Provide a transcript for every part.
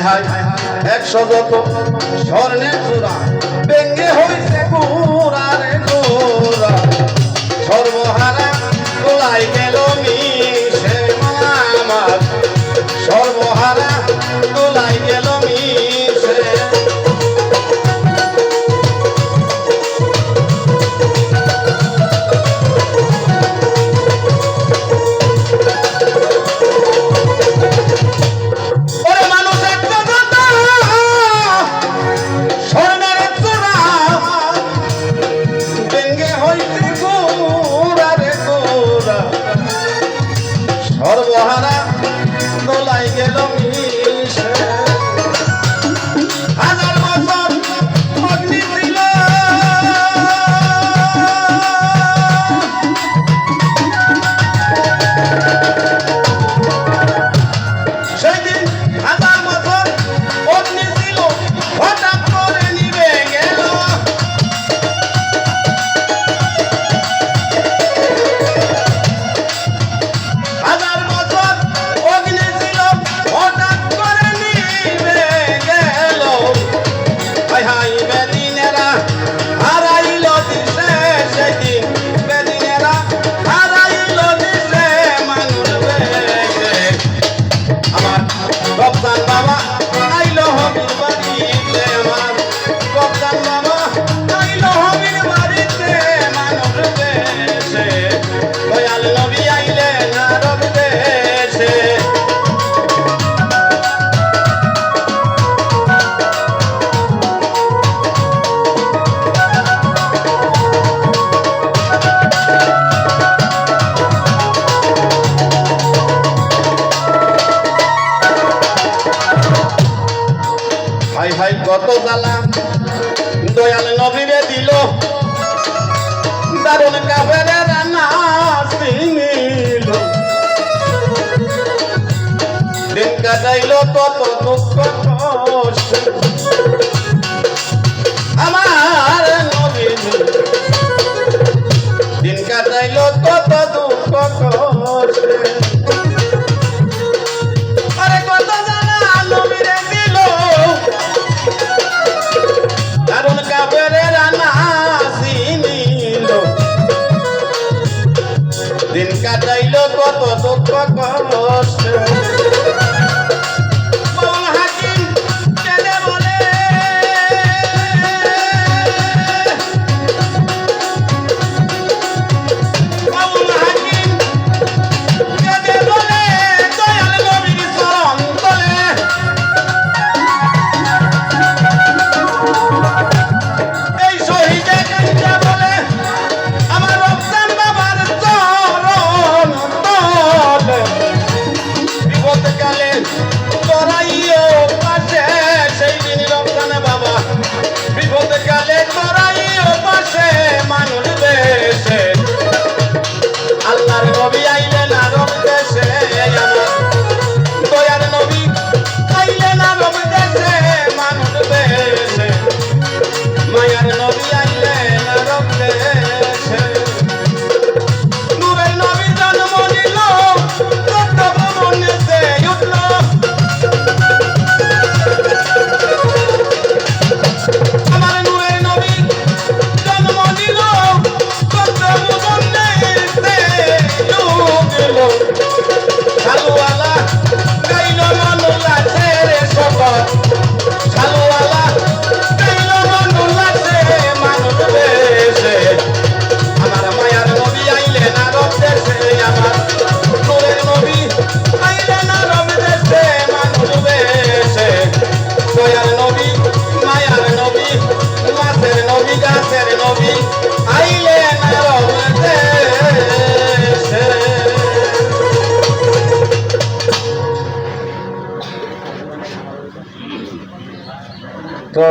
হায় হায় একশো যত স্বর্ণের চূড়া ব্যঙ্গে চেহারা গেল জ্বালা দয়াল নবীরে দিল। দারুণ কাপেরে রান্না নিল। দিন কাটাইল কত দুঃখ কষ্ট। তো,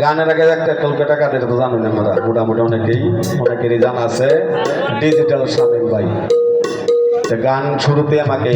গানের আগে একটা কলকাতা কাদের তো জানেন আমরা মোটামুটি অনেকেই, অনেকেরই জানা আছে, ডিজিটাল শামিল ভাই। গান শুরুতে আমাকে